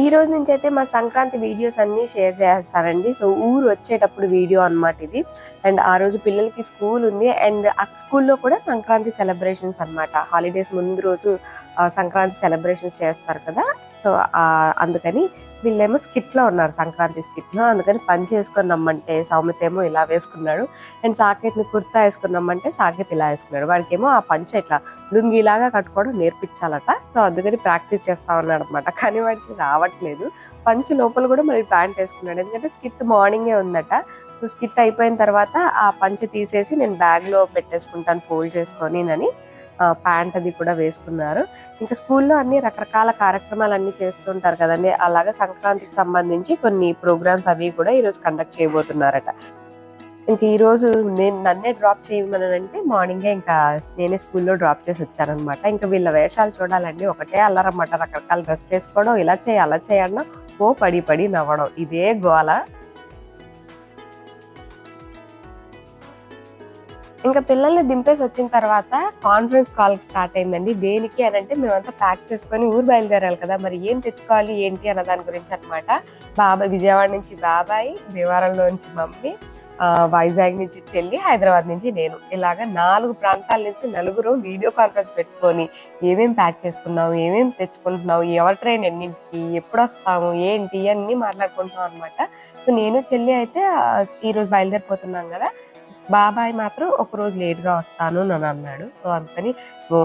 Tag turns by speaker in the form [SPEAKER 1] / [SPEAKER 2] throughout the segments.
[SPEAKER 1] ఈ రోజు నుంచి అయితే మా సంక్రాంతి వీడియోస్ అన్ని షేర్ చేస్తారండి. సో ఊరు వచ్చేటప్పుడు వీడియో అన్నమాట ఇది. అండ్ ఆ రోజు పిల్లలకి స్కూల్ ఉంది. అండ్ ఆ స్కూల్లో కూడా సంక్రాంతి సెలబ్రేషన్స్ అన్నమాట. హాలిడేస్ ముందు రోజు సంక్రాంతి సెలబ్రేషన్స్ చేస్తారు కదా. సో అందుకని వీళ్ళేమో స్కిట్లో ఉన్నారు సంక్రాంతి స్కిట్లో. అందుకని పని చేసుకొని రమ్మంటే సౌమిత్ ఏమో ఇలా వేసుకున్నాడు. అండ్ సాకేత్ని కుర్తా వేసుకున్నామంటే సాకేత్ ఇలా వేసుకున్నాడు. వాడికేమో ఆ పంచ ఇట్లా లుంగిలాగా కట్టుకోవడం నేర్పించాలట. సో అందుకని ప్రాక్టీస్ చేస్తా ఉన్నాడు అనమాట కానీ వాడికి రావట్లేదు. పంచ లోపల కూడా మరి ప్యాంట్ వేసుకున్నాడు. ఎందుకంటే స్కిట్ మార్నింగే ఉందట. సో స్కిట్ అయిపోయిన తర్వాత ఆ పంచ తీసేసి నేను బ్యాగ్లో పెట్టేసుకుంటాను ఫోల్డ్ చేసుకొని అని. ప్యాంట్ అది కూడా వేసుకున్నారు. ఇంకా స్కూల్లో అన్ని రకరకాల కార్యక్రమాలు అన్ని చేస్తుంటారు కదండి. అలాగా సంక్రాంతికి సంబంధించి కొన్ని ప్రోగ్రామ్స్ అవి కూడా ఈరోజు కండక్ట్ చేయబోతున్నారట. ఇంక ఈరోజు నేను నన్నే డ్రాప్ చేయమనంటే మార్నింగే ఇంకా నేనే స్కూల్లో డ్రాప్ చేసి వచ్చానమాట ఇంకా వీళ్ళ వేషాలు చూడాలండి. ఒకటే అల్లరమాట రకరకాల డ్రెస్ వేసుకోవడం ఇలా చేయి అలా చేయడం ఓ పడి పడి నవ్వడం. ఇదే గోల. ఇంకా పిల్లల్ని దింపేసి వచ్చిన తర్వాత కాన్ఫరెన్స్ కాల్ స్టార్ట్ అయిందండి. దేనికి అని అంటే మేమంతా ప్యాక్ చేసుకొని ఊరు బయలుదేరాలి కదా మరి ఏం తెచ్చుకోవాలి ఏంటి అన్న దాని గురించి అనమాట బాబాయ్ విజయవాడ నుంచి బాబాయ్ భీమవరంలో నుంచి మమ్మీ వైజాగ్ నుంచి చెల్లి హైదరాబాద్ నుంచి నేను. ఇలాగ నాలుగు ప్రాంతాల నుంచి నలుగురు వీడియో కాన్ఫరెన్స్ పెట్టుకొని ఏమేం ప్యాక్ చేసుకున్నావు ఏమేం తెచ్చుకుంటున్నావు ఎవరి ట్రైన్ ఎన్నింటికి ఎప్పుడు వస్తాము ఏంటి అన్నీ మాట్లాడుకుంటున్నాం అనమాట సో నేను చెల్లి అయితే ఈరోజు బయలుదేరిపోతున్నాం కదా బాబాయ్ మాత్రం ఒక రోజు లేట్గా వస్తాను అని అన్నాడు. సో అందుకని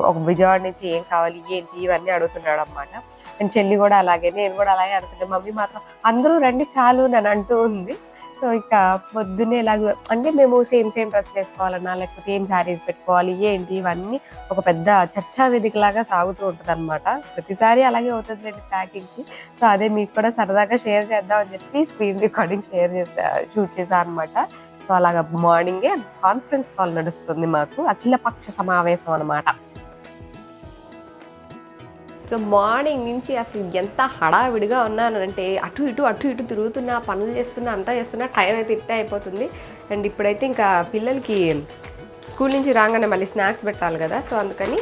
[SPEAKER 1] ఒక విజయవాడ నుంచి ఏం కావాలి ఏంటి ఇవన్నీ అడుగుతున్నాడు అనమాట అండ్ చెల్లి కూడా అలాగే నేను కూడా అలాగే అడుగుతున్నాను మమ్మీ మాత్రం అందరూ రండి చాలు నన్ను అంటూ ఉంది. సో ఇక పొద్దున్నే ఇలాగ అంటే మేము సేమ్ సేమ్ డ్రెస్ వేసుకోవాలన్నా లేకపోతే ఏం శారీస్ పెట్టుకోవాలి ఏంటి ఇవన్నీ ఒక పెద్ద చర్చా వేదిక లాగా సాగుతూ ఉంటుంది అనమాట ప్రతిసారి అలాగే అవుతుంది అండి ప్యాకింగ్కి. సో అదే మీకు కూడా సరదాగా షేర్ చేద్దాం అని చెప్పి స్క్రీన్ రికార్డింగ్ షేర్ చేస్తా షూట్ చేశాను అనమాట సో అలాగా మార్నింగే కాన్ఫరెన్స్ కాల్ నడుస్తుంది మాకు. అఖిల పక్ష సమావేశం అనమాట సో మార్నింగ్ నుంచి అసలు ఎంత హడావిడిగా ఉన్నానంటే అటు ఇటు అటు ఇటు తిరుగుతున్నా పనులు చేస్తున్నా అంతా చేస్తున్నా టైం అయితే ఇట్టే అయిపోతుంది. అండ్ ఇప్పుడైతే ఇంకా పిల్లలకి స్కూల్ నుంచి రాగానే మళ్ళీ స్నాక్స్ పెట్టాలి కదా సో అందుకని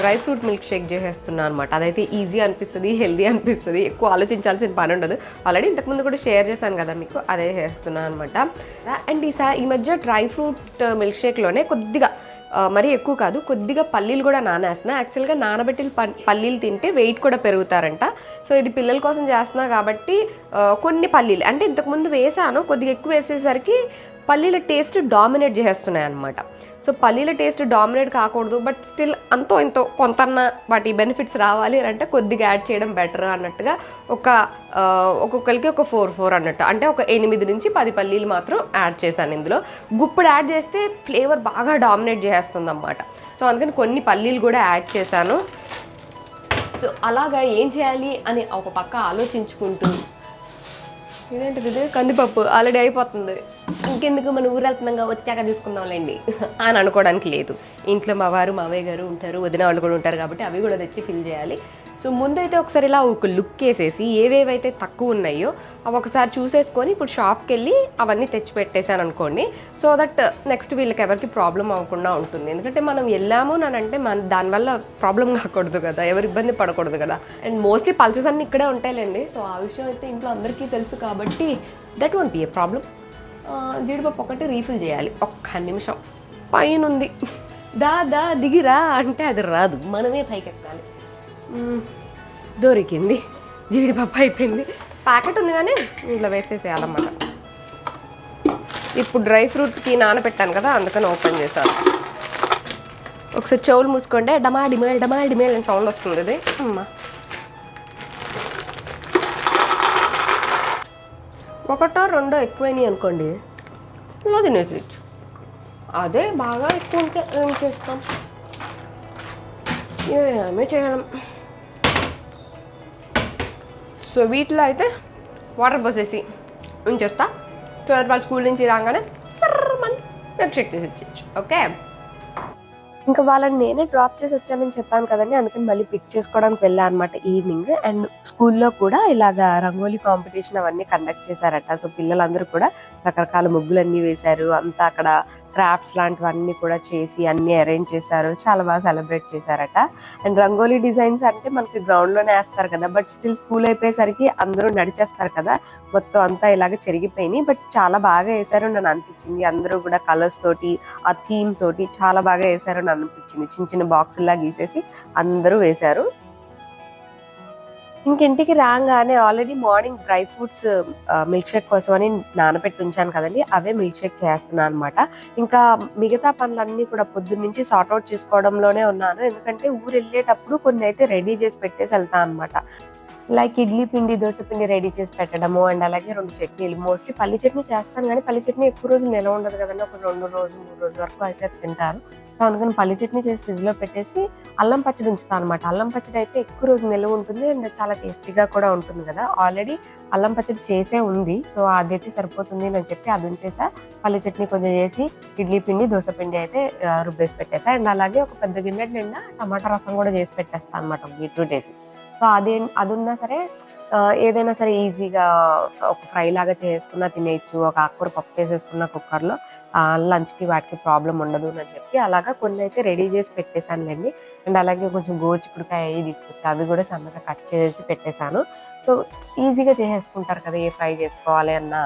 [SPEAKER 1] డ్రై ఫ్రూట్ మిల్క్ షేక్ చేసేస్తున్నాను అనమాట అదైతే ఈజీ అనిపిస్తుంది హెల్దీ అనిపిస్తుంది ఎక్కువ ఆలోచించాల్సిన పని ఉండదు. ఆల్రెడీ ఇంతకుముందు కూడా షేర్ చేశాను కదా మీకు అదే చేస్తున్నాను అనమాట అండ్ ఈసారి ఈ మధ్య డ్రై ఫ్రూట్ మిల్క్ షేక్లోనే కొద్దిగా మరి మరీ ఎక్కువ కాదు కొద్దిగా పల్లీలు కూడా నానేస్తున్నా. యాక్చువల్గా నానబెట్టిన ప- పల్లీలు తింటే వెయిట్ కూడా పెరుగుతారంట. సో ఇది పిల్లల కోసం చేస్తున్నా కాబట్టి కొన్ని పల్లీలు అంటే ఇంతకుముందు వేసాను కొద్దిగా ఎక్కువ వేసేసరికి పల్లీల టేస్ట్ డామినేట్ చేసేస్తున్నాయి అనమాట సో పల్లీల టేస్ట్ డామినేట్ కాకూడదు బట్ స్టిల్ అంతో ఇంతో కొంతన్న వాటి బెనిఫిట్స్ రావాలి అని అంటే కొద్దిగా యాడ్ చేయడం బెటర్ అన్నట్టుగా ఒక ఒక్కొక్కరికి ఒక ఫోర్ ఫోర్ అన్నట్టు. అంటే ఒక ఎనిమిది నుంచి పది పల్లీలు మాత్రం యాడ్ చేశాను ఇందులో. గుప్పుడు యాడ్ చేస్తే ఫ్లేవర్ బాగా డామినేట్ చేస్తుంది అన్నమాట సో అందుకని కొన్ని పల్లీలు కూడా యాడ్ చేశాను. సో అలాగా ఏం చేయాలి అని ఒక పక్క ఆలోచించుకుంటూ ఇదేంటిది కందిపప్పు. ఆల్రెడీ అయిపోతుంది. ఇంకెందుకు మన ఊరు వెళ్తున్నాగా? వచ్చాక చూసుకుందాంలేండి. అని అనుకోవడానికి లేదు. ఇంట్లో మా వారు మావయ్య గారు ఉంటారు వదిన వాళ్ళు కూడా ఉంటారు కాబట్టి అవి కూడా తెచ్చి ఫిల్ చేయాలి. సో ముందైతే ఒకసారి ఇలా ఒక లుక్ వేసేసి ఏవేవైతే తక్కువ ఉన్నాయో అవి ఒకసారి చూసేసుకొని ఇప్పుడు షాప్కి వెళ్ళి అవన్నీ తెచ్చి పెట్టేశాను అనుకోండి. సో దట్ నెక్స్ట్ వీళ్ళకి ఎవరికి ప్రాబ్లం అవ్వకుండా ఉంటుంది. ఎందుకంటే మనం వెళ్ళాము అని అంటే మన దానివల్ల ప్రాబ్లం కాకూడదు కదా. ఎవరు ఇబ్బంది పడకూడదు కదా. అండ్ మోస్ట్లీ పల్సెస్ అన్నీ ఇక్కడే ఉంటాయిలేండి. సో ఆ విషయం అయితే ఇంట్లో అందరికీ తెలుసు కాబట్టి that won't be a problem జీడిపప్పు ఒకటి రీఫిల్ చేయాలి. ఒక్క నిమిషం. పైన ఉంది దా దా దిగిరా అంటే అది రాదు. మనమే పైకి ఎక్కాలి దొరికింది. జీడిపప్పు అయిపోయింది. ప్యాకెట్ ఉంది కానీ ఇంట్లో వేసేసేయాలన్నమాట. ఇప్పుడు డ్రై ఫ్రూట్కి నానబెట్టాను కదా అందుకని ఓపెన్ చేశాను. ఒకసారి చెవులు మూసుకోండి. డమా డిమేల్ డమా డిమేల్ అని సౌండ్ వస్తుంది ఇది. అమ్మా. ఒకటో రెండో ఎక్కువైనాయి అనుకోండి ఇలా తినేసేయచ్చు అదే బాగా ఎక్కువ ఉంటే ఏం చేస్తాం? ఏమే చేయడం సో వీటిలో అయితే వాటర్ పోసేసి ఉంచేస్తా. సో వాళ్ళు స్కూల్ నుంచి రాగానే సర్రమని మిల్క్ షేక్ చేసి ఇచ్చేయచ్చు. ఓకే? ఇంకా వాళ్ళని నేనే డ్రాప్ చేసి వచ్చానని చెప్పాను కదండి. అందుకని మళ్ళీ పిక్ చేసుకోవడానికి వెళ్ళా అనమాట ఈవినింగ్ అండ్ స్కూల్లో కూడా ఇలాగా రంగోలీ కాంపిటీషన్ అవన్నీ కండక్ట్ చేశారట. సో పిల్లలందరూ కూడా రకరకాల ముగ్గులన్నీ వేశారు. అంతా అక్కడ క్రాఫ్ట్స్ లాంటివన్నీ కూడా చేసి అన్ని అరేంజ్ చేశారు. చాలా బాగా సెలబ్రేట్ చేశారట. అండ్ రంగోలీ డిజైన్స్ అంటే మనకి గ్రౌండ్లోనే వేస్తారు కదా. బట్ స్టిల్ స్కూల్ అయిపోయేసరికి అందరూ నడిచేస్తారు కదా. మొత్తం అంతా ఇలాగ చెరిగిపోయినాయి. బట్ చాలా బాగా వేశారు నన్ను అనిపించింది. అందరూ కూడా కలర్స్ తోటి ఆ థీమ్ తోటి చాలా బాగా వేశారు అనిపించింది. చిన్న చిన్న బాక్సుల్లా గీసేసి అందరూ వేశారు. ఇంకింటికి రాగానే already morning dry fruits milkshake కోసం అని నానబెట్టి ఉంచాను కదండి. అవే మిల్క్ షేక్ చేస్తున్నాను అనమాట ఇంకా మిగతా పనులన్నీ కూడా పొద్దున్న నుంచి సార్ట్అవుట్ చేసుకోవడంలోనే ఉన్నాను. ఎందుకంటే ఊరు వెళ్ళేటప్పుడు కొన్ని అయితే రెడీ చేసి పెట్టేసి వెళ్తాను అనమాట లైక్ ఇడ్లీ పిండి దోశ పిండి రెడీ చేసి పెట్టడము అండ్ అలాగే రెండు చట్నీలు. మోస్ట్లీ పల్లి చట్నీ చేస్తాను కానీ పల్లి చట్నీ ఎక్కువ రోజులు నిల్వ ఉండదు కదండి. ఒక రెండు రోజులు మూడు రోజుల వరకు అయితే తింటారు. సో అందుకని పల్లి చట్నీ చేసి ఫ్రిడ్జ్లో పెట్టేసి అల్లం పచ్చడి ఉంచుతాను అనమాట అల్లం పచ్చడి అయితే ఎక్కువ రోజు నిల్వ ఉంటుంది అండ్ చాలా టేస్టీగా కూడా ఉంటుంది కదా. ఆల్రెడీ అల్లం పచ్చడి చేసే ఉంది. సో అదైతే సరిపోతుంది అని చెప్పి అది ఉంచేసా. పల్లి చట్నీ కొంచెం చేసి ఇడ్లీ పిండి దోశ పిండి అయితే రుబ్బేసి పెట్టేసా. అండ్ అలాగే ఒక పెద్ద గిన్నె నిండా టమాటా రసం కూడా చేసి పెట్టేస్తాను అనమాట బీట్రూట్ వేసి సో అది అది ఉన్నా సరే ఏదైనా సరే ఈజీగా ఒక ఫ్రై లాగా చేసుకున్నా తినేయచ్చు. ఒక ఆకుకూర పప్పు వేసేసుకున్న కుక్కర్లో లంచ్కి వాటికి ప్రాబ్లం ఉండదు అని చెప్పి అలాగా కొన్ని అయితే రెడీ చేసి పెట్టేశానులేండి. అండ్ అలాగే కొంచెం గోచిక్కుడుకాయ అవి తీసుకొచ్చి అవి కూడా సన్నగా కట్ చేసి పెట్టేశాను. సో ఈజీగా చేసేసుకుంటారు కదా ఏ ఫ్రై చేసుకోవాలి అన్న.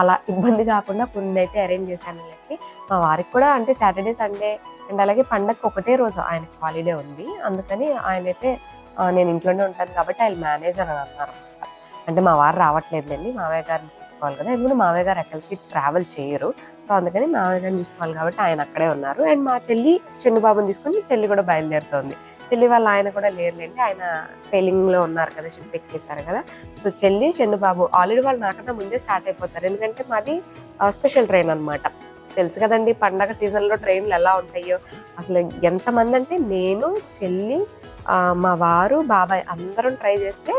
[SPEAKER 1] అలా ఇబ్బంది కాకుండా కొన్ని అయితే అరేంజ్ చేశాను లేండి మా వారికి కూడా అంటే సాటర్డే సండే అండ్ అలాగే పండగకి ఒకటే రోజు ఆయనకి హాలిడే ఉంది. అందుకని ఆయన అయితే నేను ఇంట్లోనే ఉంటాను కాబట్టి ఆయన మేనేజర్ అని అన్నారు అంటే మా వారు రావట్లేదులేండి మావయ్య గారిని చూసుకోవాలి కదా. ఎందుకంటే మావయ్య గారు ఎక్కడికి ట్రావెల్ చేయరు. సో అందుకని మావయ్య గారిని చూసుకోవాలి కాబట్టి ఆయన అక్కడే ఉన్నారు. అండ్ మా చెల్లి చెన్నుబాబుని తీసుకుని చెల్లి కూడా బయలుదేరుతోంది. చెల్లి వాళ్ళ ఆయన కూడా లేరులేండి ఆయన సేలింగ్లో ఉన్నారు కదా షిప్ ఎక్కేసారు కదా. సో చెల్లి చెన్నుబాబు ఆల్రెడీ వాళ్ళు నాకన్నా ముందే స్టార్ట్ అయిపోతారు. ఎందుకంటే మాది స్పెషల్ ట్రైన్ అనమాట తెలుసు కదండి పండగ సీజన్లో ట్రైన్లు ఎలా ఉంటాయో. అసలు ఎంతమంది అంటే నేను చెల్లి మా వారు బాబాయ్ అందరం ట్రై చేస్తే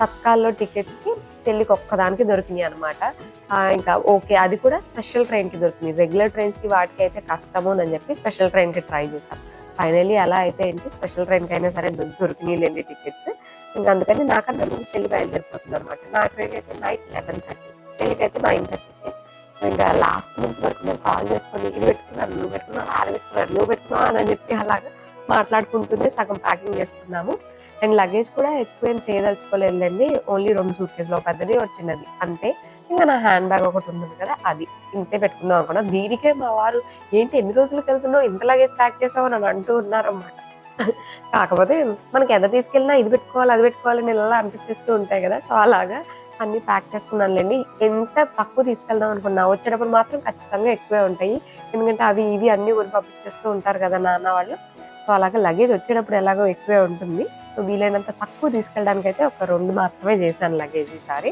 [SPEAKER 1] తత్కాల్లో టికెట్స్కి చెల్లికి ఒక్కదానికి దొరికినాయి అనమాట ఇంకా ఓకే అది కూడా స్పెషల్ ట్రైన్కి దొరికింది రెగ్యులర్ ట్రైన్స్కి వాటికి అయితే కష్టము అని చెప్పి స్పెషల్ ట్రైన్కి ట్రై చేశాం. ఫైనల్లీ అలా అయితే ఏంటి స్పెషల్ ట్రైన్కి అయినా సరే దొరికినాయి లేండి టికెట్స్. ఇంకా అందుకని నాకన్నా ముందు చెల్లి బయలుదేరిపోతుంది అనమాట నా ట్రైన్ అయితే నైట్ లెవెన్ థర్టీ చెల్లికి అయితే నైన్ థర్టీకి. ఇంకా లాస్ట్ మంత్ వరకు నేను కాల్ చేసుకొని ఇది పెట్టుకున్నాను నువ్వు పెట్టుకున్నావు అది పెట్టుకున్నాను నువ్వు పెట్టుకున్నావు అని చెప్పి అలాగా మాట్లాడుకుంటూనే సగం ప్యాకింగ్ చేసుకున్నాము అండ్ లగేజ్ కూడా ఎక్కువ ఏం చేయదలుచుకోలేదండి ఓన్లీ రెండు సూట్ కేసులో పెద్దది వచ్చినది అంతే. ఇంకా నా హ్యాండ్ బ్యాగ్ ఒకటి ఉంటుంది కదా అది. ఇంతే పెట్టుకుందాం అనుకున్నా. దీనికే మా వారు ఏంటి ఎన్ని రోజులకు వెళ్తున్నావు? ఇంత లగేజ్ ప్యాక్ చేసావు? అని అంటూ ఉన్నారన్నమాట. కాకపోతే మనకి ఎంత తీసుకెళ్ళినా ఇది పెట్టుకోవాలి అది పెట్టుకోవాలి నేను ఇలా అనిపించేస్తూ ఉంటాయి కదా. సో అలాగా అన్ని ప్యాక్ చేసుకున్నానులేండి. ఎంత తక్కువ తీసుకెళ్దాం అనుకున్నా వచ్చేటప్పుడు మాత్రం ఖచ్చితంగా ఎక్కువే ఉంటాయి. ఎందుకంటే అవి ఇవి అన్ని కొని పంపించేస్తూ ఉంటారు కదా నాన్న వాళ్ళు. సో అలాగే లగేజ్ వచ్చేటప్పుడు ఎలాగో ఎక్కువే ఉంటుంది. సో వీలైనంత తక్కువ తీసుకెళ్ళడానికి అయితే ఒక రెండు మాత్రమే చేశాను లగేజ్ ఈసారి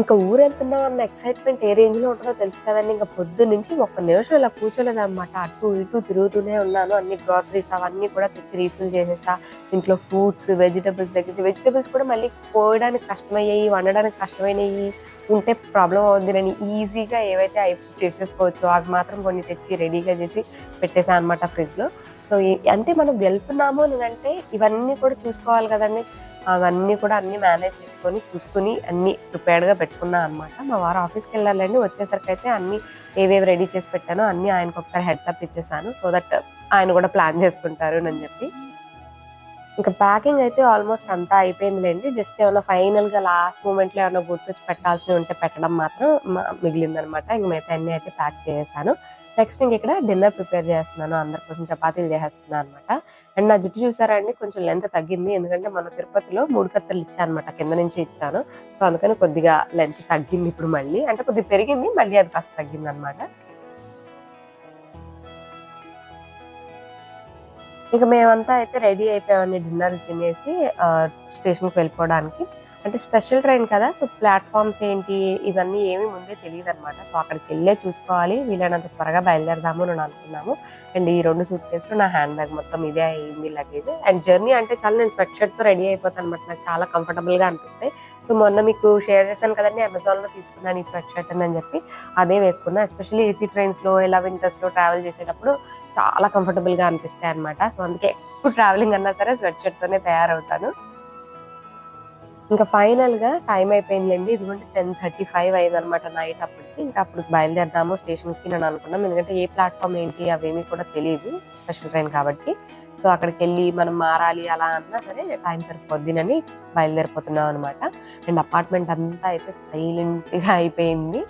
[SPEAKER 1] ఇంకా ఊరు అన్న ఎక్సైట్మెంట్ ఏ రేంజ్లో ఉంటుందో తెలుసు కదండి. ఇంకా పొద్దు నుంచి ఒక్క నిమిషం ఇలా కూర్చోలేదన్నమాట. అటు ఇటు తిరుగుతూనే ఉన్నాను. అన్ని గ్రాసరీస్ అవన్నీ కూడా తెచ్చి రీఫిల్ చేసేసా. ఇంట్లో ఫ్రూట్స్ వెజిటబుల్స్ దగ్గర వెజిటబుల్స్ కూడా మళ్ళీ కోయడానికి కష్టమయ్యాయి వండడానికి కష్టమైనవి. ఉంటే ప్రాబ్లం అవుద్ది అని ఈజీగా ఏవైతే అయి చేసేసుకోవచ్చు అవి మాత్రం కొన్ని తెచ్చి రెడీగా చేసి పెట్టేసా అనమాట ఫ్రిడ్జ్లో సో అంటే మనం వెళ్తున్నాము అని అంటే ఇవన్నీ కూడా చూసుకోవాలి కదండి. అవన్నీ కూడా అన్నీ మేనేజ్ చేసుకొని చూసుకుని అన్ని ప్రిపేర్డ్గా పెట్టుకున్నా అనమాట మా వారు ఆఫీస్కి వెళ్ళాలండి. వచ్చేసరికి అయితే అన్నీ ఏవేవి రెడీ చేసి పెట్టానో అన్ని ఆయనకు ఒకసారి హెడ్సప్ ఇచ్చేసాను సో దట్ ఆయన కూడా ప్లాన్ చేసుకుంటారు అని చెప్పి. ఇంకా ప్యాకింగ్ అయితే ఆల్మోస్ట్ అంతా అయిపోయిందిలేండి. జస్ట్ ఏమైనా ఫైనల్గా లాస్ట్ మూమెంట్లో ఏమైనా గుర్తొచ్చి పెట్టాల్సినవి ఉంటే పెట్టడం మాత్రం మిగిలిందనమాట. ఇంక మిగతా అన్నీ అయితే ప్యాక్ చేసేసాను. నెక్స్ట్ ఇంక ఇక్కడ డిన్నర్ ప్రిపేర్ చేస్తున్నాను. అందరి కోసం చపాతీలు చేసేస్తున్నాను అనమాట. అండ్ నా జుట్టు చూసారా అండి? కొంచెం లెంత్ తగ్గింది. ఎందుకంటే మన తిరుపతిలో మూడు కత్తలు ఇచ్చాను అనమాట కింద నుంచి ఇచ్చాను. సో అందుకని కొద్దిగా లెంత్ తగ్గింది ఇప్పుడు మళ్ళీ. అంటే కొద్దిగా పెరిగింది. మళ్ళీ అది కాస్త తగ్గింది అనమాట ఇక మేమంతా అయితే రెడీ అయిపోయామండి డిన్నర్ తినేసి స్టేషన్కి వెళ్ళిపోవడానికి. అంటే స్పెషల్ ట్రైన్ కదా సో ప్లాట్ఫామ్స్ ఏంటి ఇవన్నీ ఏమి ముందే తెలియదు అనమాట సో అక్కడికి వెళ్ళే చూసుకోవాలి వీలైనంత త్వరగా బయలుదేరదాము అని అనుకున్నాము. అండ్ ఈ రెండు సూట్ కేసులు నా హ్యాండ్ బ్యాగ్ మొత్తం ఇదే అయింది లగేజ్ అండ్ జర్నీ అంటే చాలా నేను స్వెట్ షర్ట్తో రెడీ అయిపోతాను అనమాట నాకు చాలా కంఫర్టబుల్గా అనిపిస్తాయి. సో మొన్న మీకు షేర్ చేశాను కదండి అమెజాన్లో తీసుకున్నాను ఈ స్వెట్ షర్ట్ అని చెప్పి. అదే వేసుకున్నా ఎస్పెషల్లీ ఏసీ ట్రైన్స్లో ఇలా వింటర్స్లో ట్రావెల్ చేసేటప్పుడు చాలా కంఫర్టబుల్గా అనిపిస్తాయి అనమాట సో అందుకే ఎప్పుడు ట్రావెలింగ్ అన్నా సరే స్వెట్ షర్ట్తోనే తయారవుతాను. ఇంకా ఫైనల్గా టైం అయిపోయిందండి. ఇదిగోండి టెన్ థర్టీ ఫైవ్ అయింది అనమాట నైట్ అప్పటికి. ఇంకా అప్పుడు బయలుదేరదాము స్టేషన్కి నేను అనుకున్నాం. ఎందుకంటే ఏ ప్లాట్ఫామ్ ఏంటి అవేమీ కూడా తెలియదు స్పెషల్ ట్రైన్ కాబట్టి. సో అక్కడికి వెళ్ళి మనం మారాలి అలా అన్నా సరే టైం సరిపోద్దినని బయలుదేరిపోతున్నాం అనమాట అండ్ అపార్ట్మెంట్ అంతా అయితే సైలెంట్గా అయిపోయింది.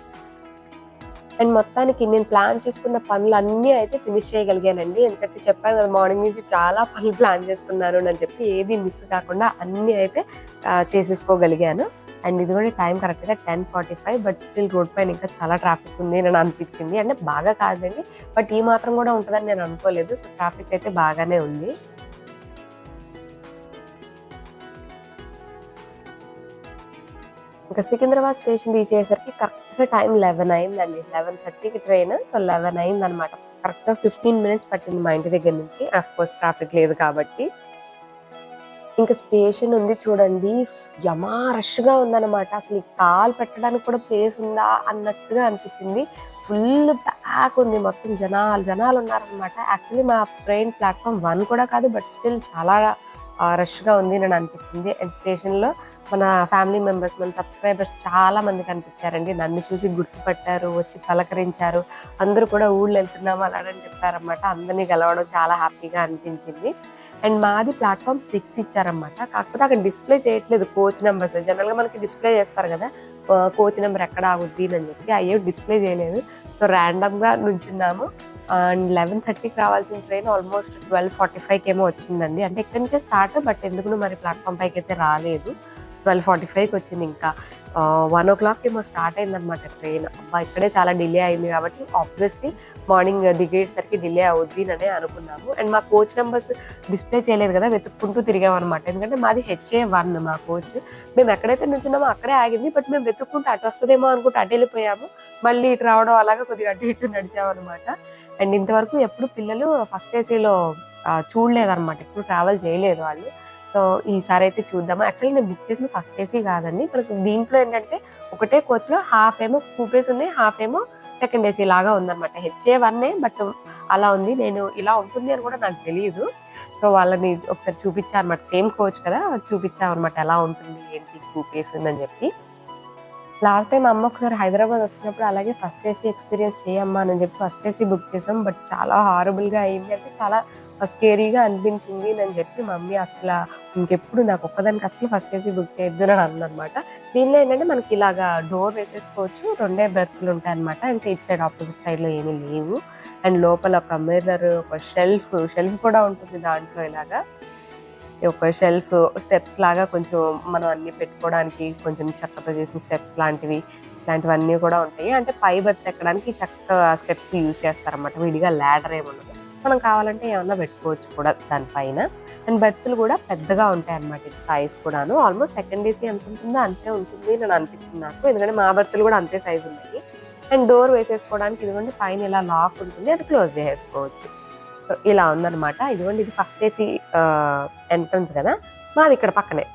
[SPEAKER 1] అండ్ మొత్తానికి నేను ప్లాన్ చేసుకున్న పనులు అన్నీ అయితే ఫినిష్ చేయగలిగానండి. ఎందుకంటే చెప్పాను కదా మార్నింగ్ నుంచి చాలా పనులు ప్లాన్ చేసుకున్నాను అని చెప్పి ఏది మిస్ కాకుండా అన్నీ అయితే చేసేసుకోగలిగాను. అండ్ ఇది కూడా టైం కరెక్ట్గా ten forty five but still road పైన ఇంకా చాలా ట్రాఫిక్ ఉంది అని అనిపించింది. అంటే బాగా కాదండి బట్ ఈ మాత్రం కూడా ఉంటుందని నేను అనుకోలేదు. సో ట్రాఫిక్ అయితే బాగానే ఉంది. ఇంకా సికింద్రాబాద్ స్టేషన్ రీచ్ అయ్యేసరికి కరెక్ట్గా టైం లెవెన్ అయిందండి. లెవెన్ థర్టీకి ట్రైన్ సో లెవెన్ అయింది అనమాట కరెక్ట్గా ఫిఫ్టీన్ మినిట్స్ పట్టింది మా ఇంటి దగ్గర నుంచి. అఫ్ కోర్స్ ట్రాఫిక్ లేదు కాబట్టి. ఇంకా స్టేషన్ ఉంది చూడండి. యమా రష్గా ఉందన్నమాట. అసలు ఈ కాల్ పెట్టడానికి కూడా ప్లేస్ ఉందా అన్నట్టుగా అనిపించింది. ఫుల్ ప్యాక్ ఉంది మొత్తం జనాలు జనాలు ఉన్నారనమాట యాక్చువల్లీ మా ట్రైన్ ప్లాట్ఫామ్ వన్ కూడా కాదు బట్ స్టిల్ చాలా రష్గా ఉంది అని అనిపించింది. అండ్ స్టేషన్లో మన ఫ్యామిలీ మెంబర్స్ మన సబ్స్క్రైబర్స్ చాలా మంది కనిపించారండి నన్ను చూసి గుర్తుపట్టారు వచ్చి పలకరించారు. అందరూ కూడా ఊళ్ళు వెళ్తున్నాము అలాగని చెప్పారనమాట అందరినీ కలవడం చాలా హ్యాపీగా అనిపించింది. అండ్ మాది ప్లాట్ఫామ్ సిక్స్ ఇచ్చారనమాట కాకపోతే అక్కడ డిస్ప్లే చేయట్లేదు. Coach numbers. జనరల్గా మనకి డిస్ప్లే చేస్తారు కదా. కోచ్ నెంబర్ ఎక్కడ ఆగుద్ది అని చెప్పి అయ్యో డిస్ప్లే చేయలేదు. సో ర్యాండమ్గా నుంచున్నాము. అండ్ లెవెన్ థర్టీకి రావాల్సిన ట్రైన్ ఆల్మోస్ట్ ట్వెల్వ్ ఫార్టీ ఫైవ్కి ఏమో వచ్చిందండి. అంటే ఇక్కడి నుంచే స్టార్ట్ బట్ ఎందుకు మరి ప్లాట్ఫామ్ పైకి అయితే రాలేదు. ట్వెల్వ్ ఫార్టీ ఫైవ్కి వచ్చింది ఇంకా. వన్ ఓ క్లాక్ ఏమో స్టార్ట్ అయిందనమాట ట్రైన్ అబ్బా ఇక్కడే చాలా డిలే అయింది కాబట్టి ఆబ్వియస్లీ మార్నింగ్ దిగేసరికి డిలే అవుద్ది అనే అనుకున్నాము. అండ్ మా కోచ్ నెంబర్స్ డిస్ప్లే చేయలేదు కదా వెతుక్కుంటూ తిరిగామన్నమాట. ఎందుకంటే మాది హెచ్ఏ వన్ మా కోచ్ మేము ఎక్కడైతే నుంచున్నామో అక్కడే ఆగింది బట్ మేము వెతుక్కుంటూ అటు వస్తుందేమో అనుకుంటూ అటు వెళ్ళిపోయాము. మళ్ళీ ఇటు రావడం అలాగా కొద్దిగా అటు ఇటు నడిచామన్నమాట. అండ్ ఇంతవరకు ఎప్పుడు పిల్లలు ఫస్ట్ ఏసీలో చూడలేదన్నమాట. ఎప్పుడు ట్రావెల్ చేయలేదు వాళ్ళు. సో ఈసారి అయితే చూద్దాము. యాక్చువల్లీ నేను బుక్ చేసిన ఫస్ట్ ఏసీ కాదండి. మనకు దీంట్లో ఏంటంటే ఒకటే కోచ్లో హాఫ్ ఏమో కూపేస్ ఉన్నాయి హాఫ్ ఏమో సెకండ్ ఏసీ లాగా ఉందన్నమాట. హెచ్ఏ వన్నే బట్ అలా ఉంది. నేను ఇలా ఉంటుంది అని కూడా నాకు తెలియదు. సో వాళ్ళని ఒకసారి చూపించారన్నమాట. సేమ్ కోచ్ కదా చూపించామన్నమాట ఎలా ఉంటుంది ఏంటి కూపేస్ అని చెప్పి. లాస్ట్ టైం అమ్మ ఒకసారి హైదరాబాద్ వస్తున్నప్పుడు అలాగే ఫస్ట్ ఏసీ ఎక్స్పీరియన్స్ చేయమ్మా అని చెప్పి ఫస్ట్ ఏసీ బుక్ చేసాం బట్ చాలా హారబుల్గా అయింది అంటే చాలా స్కేరీగా అనిపించింది అని చెప్పి మమ్మీ అసలు ఇంకెప్పుడు నాకు ఒక్కదానికి అసలు ఫస్ట్ ఏసీ బుక్ చేయొద్దు అని అన్నమాట దీనిలో ఏంటంటే మనకి ఇలాగా డోర్ వేసేసుకోవచ్చు రెండే బెర్త్లు ఉంటాయి అనమాట అంటే ఇటు సైడ్ ఆపోజిట్ సైడ్లో ఏమీ లేవు. అండ్ లోపల ఒక మిర్రర్ ఒక షెల్ఫ్ షెల్ఫ్ కూడా ఉంటుంది దాంట్లో ఇలాగా. ఒక షెల్ఫ్ స్టెప్స్ లాగా కొంచెం మనం అన్ని పెట్టుకోవడానికి కొంచెం చెక్కతో చేసిన స్టెప్స్ లాంటివి ఇలాంటివన్నీ కూడా ఉంటాయి. అంటే పై బెర్త్ ఎక్కడానికి చెక్క స్టెప్స్ యూజ్ చేస్తారన్నమాట. విడిగా ల్యాడర్ ఏమన్నది మనం కావాలంటే ఏమన్నా పెట్టుకోవచ్చు కూడా దానిపైన అండ్ బెర్త్లు కూడా పెద్దగా ఉంటాయి అన్నమాట. ఇది సైజ్ కూడాను. ఆల్మోస్ట్ సెకండ్ ఏసీ ఎంత ఉంటుందో అంతే ఉంటుంది నేను అనిపించింది నాకు. ఎందుకంటే మా బెర్త్లు కూడా అంతే సైజ్ ఉన్నాయి. అండ్ డోర్ వేసేసుకోవడానికి ఇదిగోండి పైన ఇలా లాక్ ఉంటుంది. అది క్లోజ్ చేసేసుకోవచ్చు. సో ఇలా ఉందన్నమాట. ఇదిగోండి ఇది ఫస్ట్ ఏసీ ఎంట్రన్స్ కదా. మాది ఇక్కడ పక్కనే.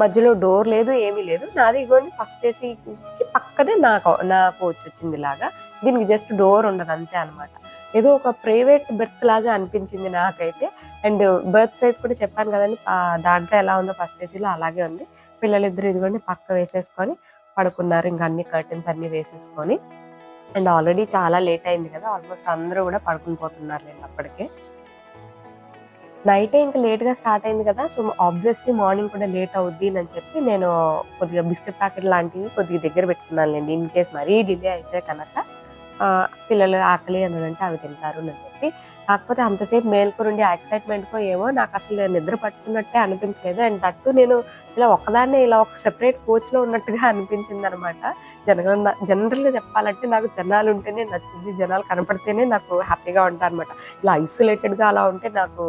[SPEAKER 1] మధ్యలో డోర్ లేదు ఏమీ లేదు. నాది ఇదిగోండి ఫస్ట్ ఏసీకి పక్కనే నాకు నా కోచ్ వచ్చింది ఇలాగా దీనికి జస్ట్ డోర్ ఉండదు అంతే అన్నమాట. ఏదో ఒక ప్రైవేట్ బెర్త్ లాగా అనిపించింది నాకైతే. అండ్ బర్త్ సైజ్ కూడా చెప్పాను కదండి దాంట్లో ఎలా ఉందో ఫస్ట్ ఏసీలో అలాగే ఉంది. పిల్లలిద్దరు ఇదిగోండి పక్క వేసేసుకొని పడుకున్నారు. ఇంకా అన్ని కర్టెన్స్ అన్ని వేసేసుకొని. అండ్ ఆల్రెడీ చాలా లేట్ అయింది కదా ఆల్మోస్ట్ అందరూ కూడా పడుకుని పోతున్నారు నేను అప్పటికే. నైటే ఇంకా లేట్గా స్టార్ట్ అయింది కదా సో ఆబ్వియస్లీ మార్నింగ్ కూడా లేట్ అవుద్ది అని చెప్పి నేను కొద్దిగా బిస్కెట్ ప్యాకెట్ లాంటివి కొద్దిగా దగ్గర పెట్టుకున్నాను ఇన్ కేస్ మరీ డిలే అయితే కనుక. పిల్లలు ఆకలి అని అంటే అవి తింటారు అని చెప్పి. కాకపోతే అంతసేపు మేల్కొనుండి ఆ ఎక్సైట్మెంట్ కో ఏమో నాకు అసలు నిద్ర పట్టుకున్నట్టే అనిపించలేదు. అండ్ తట్టు నేను ఇలా ఒక్కదాన్నే ఇలా ఒక సెపరేట్ కోచ్లో ఉన్నట్టుగా అనిపించింది అనమాట జనరల్ జనరల్గా చెప్పాలంటే నాకు జనాలు ఉంటేనే నచ్చింది. జనాలు కనపడితేనే నాకు హ్యాపీగా ఉంటాను అనమాట ఇలా ఐసోలేటెడ్గా అలా ఉంటే నాకు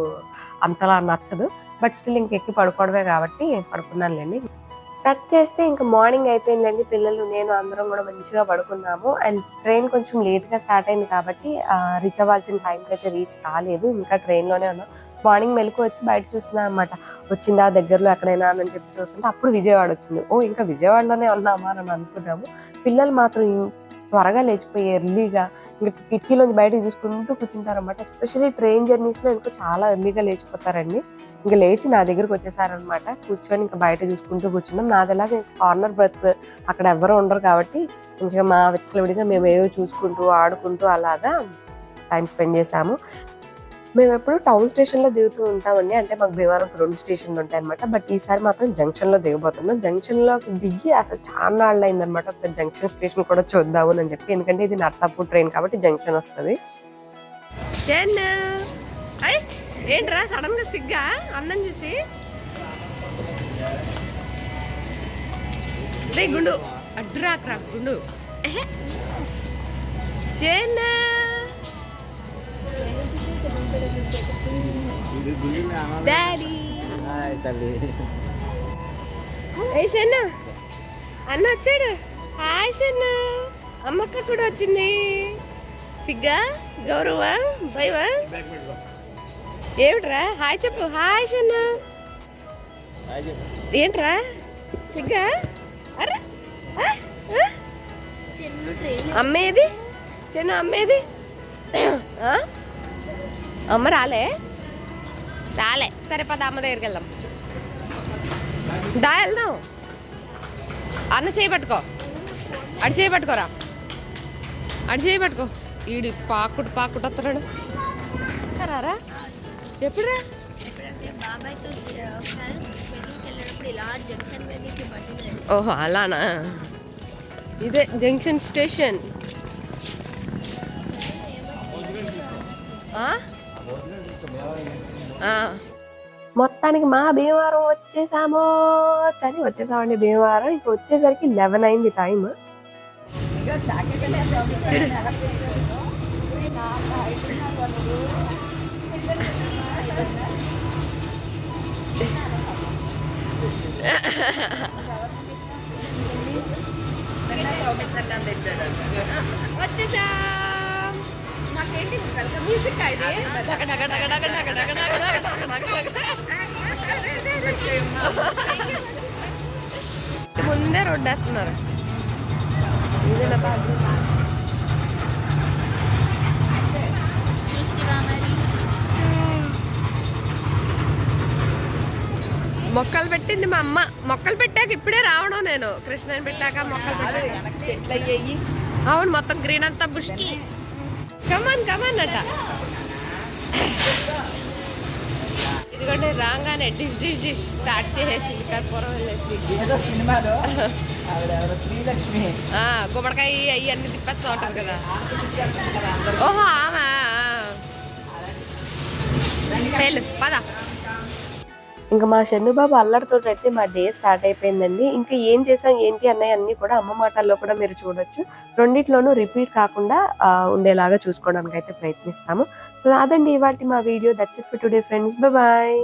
[SPEAKER 1] అంతలా నచ్చదు. బట్ స్టిల్ ఇంకెక్కి పడుకోవడమే కాబట్టి పడుకున్నానులేండి. కట్ చేస్తే ఇంకా మార్నింగ్ అయిపోయిందండి. పిల్లలు నేను అందరం కూడా మంచిగా పడుకున్నాము. అండ్ ట్రైన్ కొంచెం లేట్గా స్టార్ట్ అయింది కాబట్టి రీచ్ అవ్వాల్సిన టైంకి అయితే రీచ్ కాలేదు ఇంకా ట్రైన్లోనే ఉన్నాం. మార్నింగ్ మెలకు వచ్చి బయట చూస్తున్నా అనమాట వచ్చిందా దగ్గరలో ఎక్కడైనా అని చెప్పి చూస్తుంటే అప్పుడు విజయవాడ వచ్చింది. ఓ ఇంకా విజయవాడలోనే ఉన్నామా అని అనుకున్నాము. పిల్లలు మాత్రం త్వరగా లేచిపోయి ఎర్లీగా ఇంకా కిటికీలోంచి బయటకు చూసుకుంటూ కూర్చుంటారనమాట ఎస్పెషల్లీ ట్రైన్ జర్నీస్లో ఇంకా చాలా ఎర్లీగా లేచిపోతారండి. ఇంకా లేచి నా దగ్గరకు వచ్చేసారనమాట కూర్చొని ఇంకా బయట చూసుకుంటూ కూర్చున్నాం. నాది ఎలాగే కార్నర్ బర్త్ అక్కడ ఎవరు ఉండరు కాబట్టి కొంచెం మా విచ్చలవిడిగా మేము ఏదో చూసుకుంటూ ఆడుకుంటూ అలాగా టైం స్పెండ్ చేసాము మేము ఎప్పుడు టౌన్ స్టేషన్లో దిగుతూ ఉంటామండి. అంటే మాకు భీమవరంకి రెండు స్టేషన్లు ఉంటాయి అనమాట బట్ ఈసారి మాత్రం జంక్షన్లో దిగబోతున్నాం. జంక్షన్లో దిగి అసలు చాలా నాళ్ళు అయిందనమాట ఒకసారి జంక్షన్ స్టేషన్ కూడా చూద్దాము అని చెప్పి. ఎందుకంటే ఇది నర్సాపూర్ ట్రైన్ కాబట్టి జంక్షన్ వస్తుంది. ఏంట్రా? సడన్గా సిగ్గా? అన్నం చూసి? రే గుండు. అడ్డురాకరా గుండు. చేనా డాడీ ఏ షన్న. అన్న వచ్చాడు. హాయ్ షన్న. అమ్మక్క కూడా వచ్చింది. సిగ్గా? గౌరవ? భయవా? ఏమిట్రా? హాయ్ చెప్పు. హాయ్ షన్న. ఏంట్రా? సిగ్గా? అరే? అమ్మేది చిన్న అమ్మేది? అమ్మ రాలే? రాలే. సరే పద అమ్మ దగ్గరికి వెళ్దాం. దా వెళ్దాం. అన్న చేయి పట్టుకో. అడి చేయి పట్టుకోరా. అడి చేయి పట్టుకో. ఈడు పాకుడు పాకుడు వస్తున్నాడు. రారా? ఎప్పుడు రా? ఓహో అలానా? ఇదే జంక్షన్ స్టేషన్. ఆ. మొత్తానికి మా భీమవరం వచ్చేసామో. చని వచ్చేసామండి భీమవరం. ఇంక వచ్చేసరికి లెవెన్ అయింది టైం వచ్చేసాం. మాకేంటి మ్యూజిక్ అయితే ముందే రోడ్డు వేస్తున్నారు మొక్కలు పెట్టింది మా అమ్మ. మొక్కలు పెట్టాక ఇప్పుడే రావడం నేను. కృష్ణని పెట్టాక మొక్కలు పెట్టాక. అవును మొత్తం గ్రీన్ అంతా బుష్కి. కమన్ కమన్ అట. ఎందుకంటే రాగానే డిష్ డిష్ డిష్ స్టార్ట్ చేసేసింది కర్పూరం వెళ్ళేసి. గుమ్మడికాయ అవి అన్ని తిప్పేస్తూ ఉంటారు కదా ఓహో ఆమె పద. ఇంకా మా షమ్మి అల్లరితో అయితే మా డే స్టార్ట్ అయిపోయిందండి. ఇంకా ఏం చేసాం ఏంటి అన్నయ్య అన్నీ కూడా అమ్మ మాటల్లో కూడా మీరు చూడొచ్చు. రెండిట్లోనూ రిపీట్ కాకుండా ఉండేలాగా చూసుకోవడానికి అయితే ప్రయత్నిస్తాము. సో అదండి ఇవాటి మా video. That's it for today friends bye